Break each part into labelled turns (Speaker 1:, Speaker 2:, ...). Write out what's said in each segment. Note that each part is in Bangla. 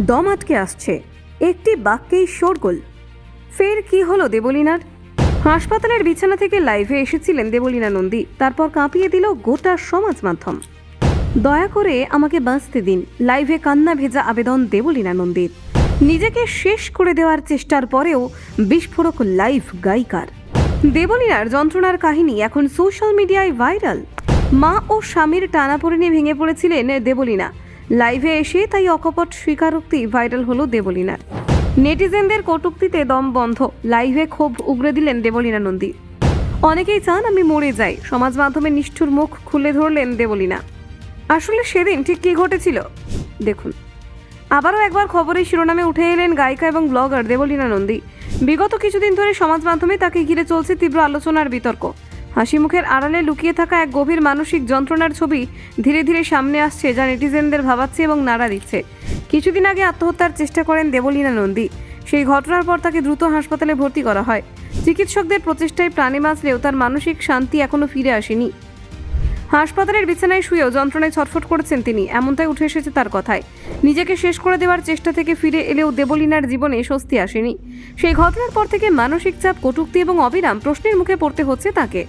Speaker 1: দম আটকে আসছে। একটি বাক্যেই শোরগোল। ফের কি হলো দেবলিনার? হাসপাতালের বিছানা থেকে লাইভে এসেছিলেন দেবলীনা নন্দী। তারপর কাঁপিয়ে দিল গোটা সমাজ মাধ্যম। দয়া করে আমাকে বাঁচতে দিন। লাইভে কান্না ভেজা আবেদন দেবলীনা নন্দীর। নিজেকে শেষ করে দেওয়ার চেষ্টার পরেও বিস্ফোরক লাইভ গায়িকার। দেবলীনার যন্ত্রণার কাহিনী এখন সোশ্যাল মিডিয়ায় ভাইরাল। মা ও স্বামীর টানাপোড়েনে ভেঙে পড়েছিলেন দেবলীনা। লাইভে এসে তাই অকপট স্বীকারোক্তি ভাইরাল হলো দেবলীনার। নেটিজেনদের কটুক্তিতে দম বন্ধ, লাইভে ক্ষোভ উগরে দিলেন দেবলীনা নন্দী। অনেকেই চান আমি মরে যাই, সমাজ মাধ্যমে নিষ্ঠুর মুখ খুলে ধরলেন দেবলীনা। আসলে সেদিন ঠিক কী ঘটেছিল? দেখুন। আবারও একবার খবরের শিরোনামে উঠে এলেন গায়িকা এবং ব্লগার দেবলীনা নন্দী। বিগত কিছুদিন ধরে সমাজ মাধ্যমে তাকে ঘিরে চলছে তীব্র আলোচনার বিতর্ক। হাসি মুখের আড়ালে লুকিয়ে থাকা এক গভীর মানসিক যন্ত্রণার ছবি ধীরে ধীরে সামনে আসছে যা নেটিজেনদের ভাবাচ্ছে এবং নাড়া দিচ্ছে। কিছুদিন আগে আত্মহত্যার চেষ্টা করেন দেবলীনা নন্দী। সেই ঘটনার পর তাকে দ্রুত হাসপাতালে ভর্তি করা হয়। চিকিৎসকদের প্রচেষ্টায় প্রাণে বাঁচলেও তার মানসিক শান্তি এখনও ফিরে আসেনি। হাসপাতালের বিছানায় শুয়েও যন্ত্রণায় ছটফট করেছেন তিনি। এমনটাই উঠে এসেছে তার কথায়। নিজেকে শেষ করে দেওয়ার চেষ্টা থেকে ফিরে এলেও দেবলীনার জীবনে স্বস্তি আসেনি। সেই ঘটনার পর থেকে মানসিক চাপ, কটূক্তি এবং অবিরাম প্রশ্নের মুখে পড়তে হচ্ছে তাকে।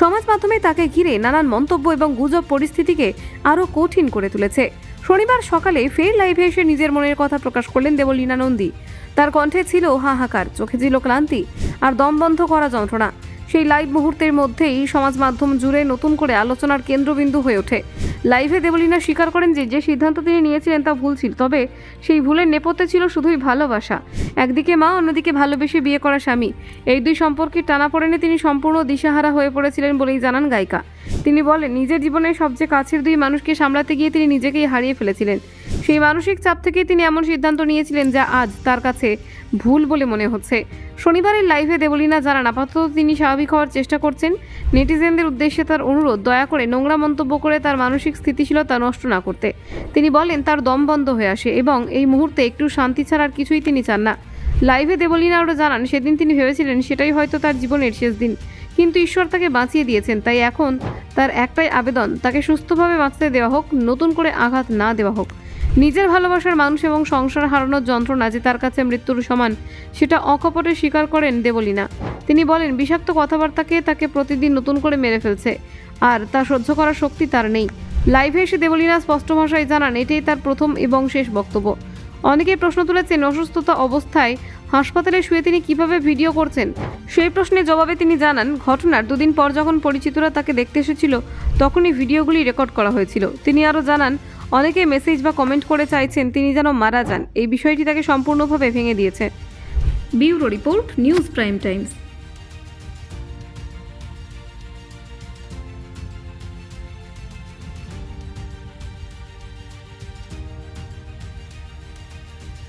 Speaker 1: সমাজ মাধ্যমে তাকে ঘিরে নানান মন্তব্য এবং গুজব পরিস্থিতিকে আরও কঠিন করে তুলেছে। শনিবার সকালে ফের লাইভে এসে নিজের মনের কথা প্রকাশ করলেন দেবলীনা নন্দী। তার কণ্ঠে ছিল হাহাকার, চোখে ছিল ক্লান্তি আর দম বন্ধ করা যন্ত্রণা। সেই লাইভ মুহূর্তের মধ্যেই সমাজ মাধ্যম জুড়ে নতুন করে আলোচনার কেন্দ্রবিন্দু হয়ে ওঠে। লাইভে দেবলীনা স্বীকার করেন যে যে সিদ্ধান্ত তিনি নিয়েছিলেন তা ভুল ছিল। তবে সেই ভুলের নেপথ্যে ছিল শুধুই ভালোবাসা। একদিকে মা, অন্যদিকে ভালোবেসে বিয়ে করা স্বামী। এই দুই সম্পর্কের টানাপোড়েনে তিনি সম্পূর্ণ দিশাহারা হয়ে পড়েছিলেন বলেই জানান গায়িকা। তিনি বলেন, নিজের জীবনের সবচেয়ে কাছের দুই মানুষকে সামলাতে গিয়ে তিনি নিজেকেই হারিয়ে ফেলেছিলেন। সেই মানসিক চাপ থেকেই তিনি এমন সিদ্ধান্ত নিয়েছিলেন যা আজ তার কাছে ভুল বলে মনে হচ্ছে। শনিবারের লাইভে দেবলীনা জানান, আপাতত তিনি স্বাভাবিক হওয়ার চেষ্টা করছেন। নেটিজেনদের উদ্দেশ্যে তার অনুরোধ, দয়া করে নোংরা মন্তব্য করে তার মানসিক স্থিতিশীলতা নষ্ট না করতে। তিনি বলেন, তার দম বন্ধ হয়ে আসে এবং এই মুহূর্তে একটু শান্তি ছাড়া আর কিছুই তিনি চান না। লাইভে দেবলীনা আরও জানান, সেদিন তিনি ভেবেছিলেন সেটাই হয়তো তার জীবনের শেষ দিন। কিন্তু ঈশ্বর তাকে বাঁচিয়ে দিয়েছেন, তাই এখন তার একটাই আবেদন, তাকে সুস্থভাবে বাঁচতে দেওয়া হোক, নতুন করে আঘাত না দেওয়া হোক। নিজের ভালোবাসার মানুষ এবং সংসার হারানোর যন্ত্রণা যে তার কাছে মৃত্যুর সমান, সেটা অকপটে স্বীকার করেন দেবলীনা। তিনি বলেন, বিষাক্ত কথাবার্তাকে তাকে প্রতিদিন নতুন করে মেরে ফেলছে, আর তা সহ্য করার শক্তি তার নেই। লাইভে এসে দেবলীনা স্পষ্ট ভাষায় জানান, এটাই তার প্রথম এবং শেষ বক্তব্য। অনেকেই প্রশ্ন তুলেছেন, অসুস্থতা অবস্থায় হাসপাতালে শুয়ে তিনি কীভাবে ভিডিও করছেন? সেই প্রশ্নের জবাবে তিনি জানান, ঘটনার দুদিন পর যখন পরিচিতরা তাকে দেখতে এসেছিল, তখনই ভিডিওগুলি রেকর্ড করা হয়েছিল। তিনি আরও জানান, অনেকে মেসেজ বা কমেন্ট করে চাইছেন, তিনি যেন মারা যান। এই বিষয়টি তাকে সম্পূর্ণভাবে ভেঙে দিয়েছে। Bureau report, news prime times.